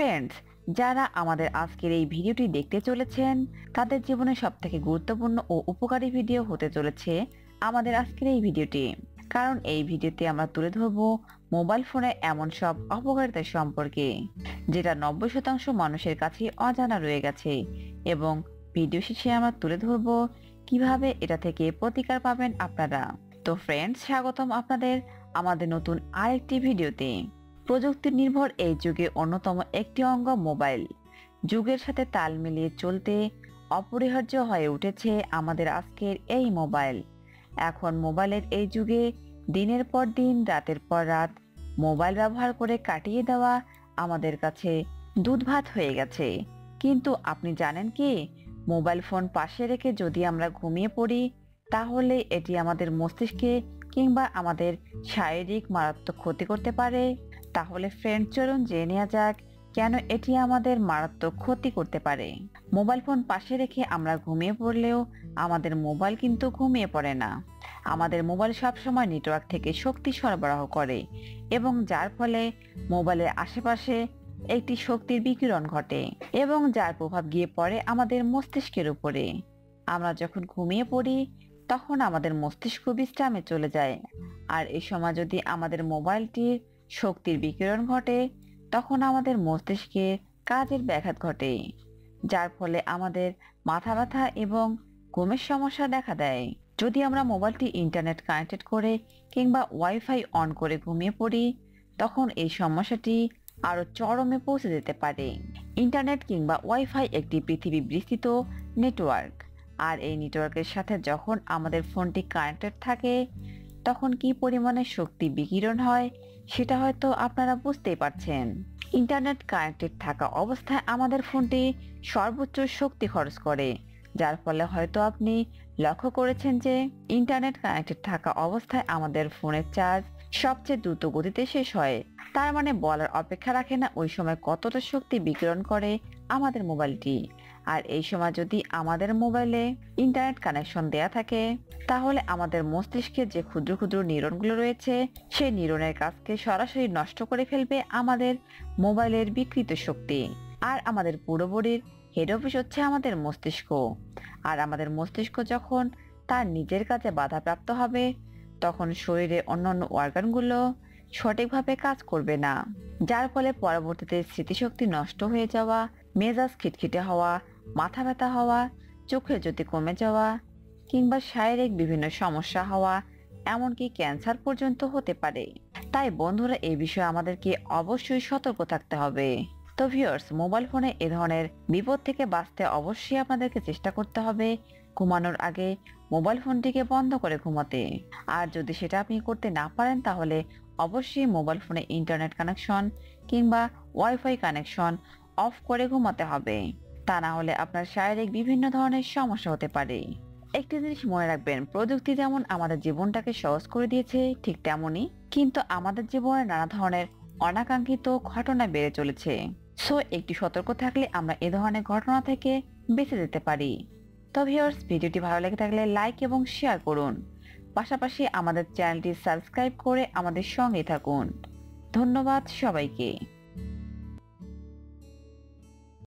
Friends যারা আমাদের আজকের এই ভিডিওটি দেখতে চলেছেন, তাদের জীবনে সব থেকে গুরুত্বপূর্ণ ও উপকারী ভিডিও হতে চলেছে আমাদের আজকের এই ভিডিওটি। কারণ এই ভিডিওতে আমরা তুলে ধরব মোবাইল ফোনে এমন সব অপকারিতা সম্পর্কে, যেটা নব্বই শতাংশ মানুষের কাছে অজানা রয়ে গেছে এবং ভিডিও শেষে আমরা তুলে ধরব কীভাবে এটা থেকে প্রতিকার পাবেন আপনারা। তো ফ্রেন্ডস স্বাগতম আপনাদের আমাদের নতুন আরেকটি ভিডিওতে। প্রযুক্তি নির্ভর এই যুগে অন্যতম একটি অঙ্গ মোবাইল। যুগের সাথে তাল মিলিয়ে চলতে অপরিহার্য হয়ে উঠেছে আমাদের আজকের এই মোবাইল। এখন মোবাইলের এই যুগে দিনের পর দিন, রাতের পর রাত মোবাইল ব্যবহার করে কাটিয়ে দেওয়া আমাদের কাছে দুধ ভাত হয়ে গেছে। কিন্তু আপনি জানেন কি? মোবাইল ফোন পাশে রেখে যদি আমরা ঘুমিয়ে পড়ি, তাহলে এটি আমাদের মস্তিষ্কে কিংবা আমাদের শারীরিক মারাত্মক ক্ষতি করতে পারে, তাহলে ফ্রেন্ড চলুন জেনে নেওয়া যাক কেন এটি আমাদের মারাত্মক ক্ষতি করতে পারে। মোবাইল ফোন পাশে রেখে আমরা ঘুমিয়ে পড়লেও আমাদের মোবাইল কিন্তু ঘুমিয়ে পড়ে না। আমাদের মোবাইল সবসময় নেটওয়ার্ক থেকে শক্তি সরবরাহ করে এবং যার ফলে মোবাইলের আশেপাশে একটি শক্তির বিকিরণ ঘটে এবং যার প্রভাব গিয়ে পড়ে আমাদের মস্তিষ্কের উপরে। আমরা যখন ঘুমিয়ে পড়ি তখন আমাদের মস্তিষ্ক বিশ্রামে চলে যায়। আর এই সময় যদি আমাদের মোবাইলটির শক্তির বিকিরণ ঘটে, তখন আমাদের মস্তিষ্কে কাজের ব্যাঘাত ঘটে, যার ফলে আমাদের মাথা ব্যথা এবং ঘুমের সমস্যা দেখা দেয়। যদি আমরা মোবাইলটি ইন্টারনেট কানেক্টেড করে কিংবা ওয়াইফাই অন করে ঘুমিয়ে পড়ি, তখন এই সমস্যাটি আরও চরমে পৌঁছে যেতে পারে। ইন্টারনেট কিংবা ওয়াইফাই একটি পৃথিবী বিস্তৃত নেটওয়ার্ক। আর এই নেটওয়ার্কের সাথে যখন আমাদের ফোনটি কানেক্টেড থাকে, তখন কি পরিমাণে শক্তি বিকিরণ হয়, সেটা হয়তো আপনারা বুঝতেই পারছেন। ইন্টারনেট কানেক্টেড থাকা অবস্থায় আমাদের ফোনটি সর্বোচ্চ শক্তি খরচ করে, যার ফলে হয়তো আপনি লক্ষ্য করেছেন যে ইন্টারনেট কানেক্টেড থাকা অবস্থায় আমাদের ফোনের চার্জ সবচেয়ে দ্রুত গতিতে শেষ হয়। তার মানে বলার অপেক্ষা রাখে না ওই সময় কতটা শক্তি বিকিরণ করে আমাদের মোবাইলটি। আর এই সময় যদি আমাদের মোবাইলে ইন্টারনেট কানেকশন দেয়া থাকে, তাহলে আমাদের মস্তিষ্কে যে ক্ষুদ্র ক্ষুদ্র নিউরনগুলো রয়েছে, সেই নিউরনের কাজকে সরাসরি নষ্ট করে ফেলবে আমাদের মোবাইলের বিকৃত শক্তি। আর আমাদের পুরো বডির হেড অফিস হচ্ছে আমাদের মস্তিষ্ক। আর আমাদের মস্তিষ্ক যখন তার নিজের কাছে বাধাপ্রাপ্ত হবে তখন শরীরে অন্যান্য অর্গানগুলো সঠিকভাবে কাজ করবে না। যার ফলে পরবর্তীতে স্মৃতিশক্তি নষ্ট হয়ে যাওয়া, মেজাজ খিটখিটে হওয়া, মাথা ব্যথা হওয়া, চোখের জ্যোতি কমে যাওয়া কিংবা শারীরিক বিভিন্ন সমস্যা হওয়া, এমনকি ক্যান্সার পর্যন্ত হতে পারে। তাই বন্ধুরা এই বিষয়ে আমাদেরকে অবশ্যই সতর্ক থাকতে হবে। তো ভিউয়ার্স মোবাইল ফোনে এ ধরনের বিপদ থেকে বাঁচতে অবশ্যই আপনাদেরকে চেষ্টা করতে হবে ঘুমানোর আগে মোবাইল ফোনটিকে বন্ধ করে ঘুমাতে। আর যদি সেটা আপনি করতে না পারেন, তাহলে অবশ্যই মোবাইল ফোনে ইন্টারনেট কানেকশন কিংবা ওয়াইফাই কানেকশন অফ করে ঘুমাতে হবে। তা না হলে আপনার শারীরিক বিভিন্ন ধরনের সমস্যা হতে পারে। একটি জিনিস মনে রাখবেন, প্রযুক্তি যেমন আমাদের জীবনটাকে সহজ করে দিয়েছে, ঠিক তেমনই কিন্তু আমাদের জীবনে নানা ধরনের অনাকাঙ্ক্ষিত ঘটনা বেড়ে চলেছে। সো একটু সতর্ক থাকলে আমরা এ ধরনের ঘটনা থেকে বেঁচে যেতে পারি। তবে ভিডিওটি ভালো লেগে থাকলে লাইক এবং শেয়ার করুন। পাশাপাশি আমাদের চ্যানেলটি সাবস্ক্রাইব করে আমাদের সঙ্গে থাকুন। ধন্যবাদ সবাইকে।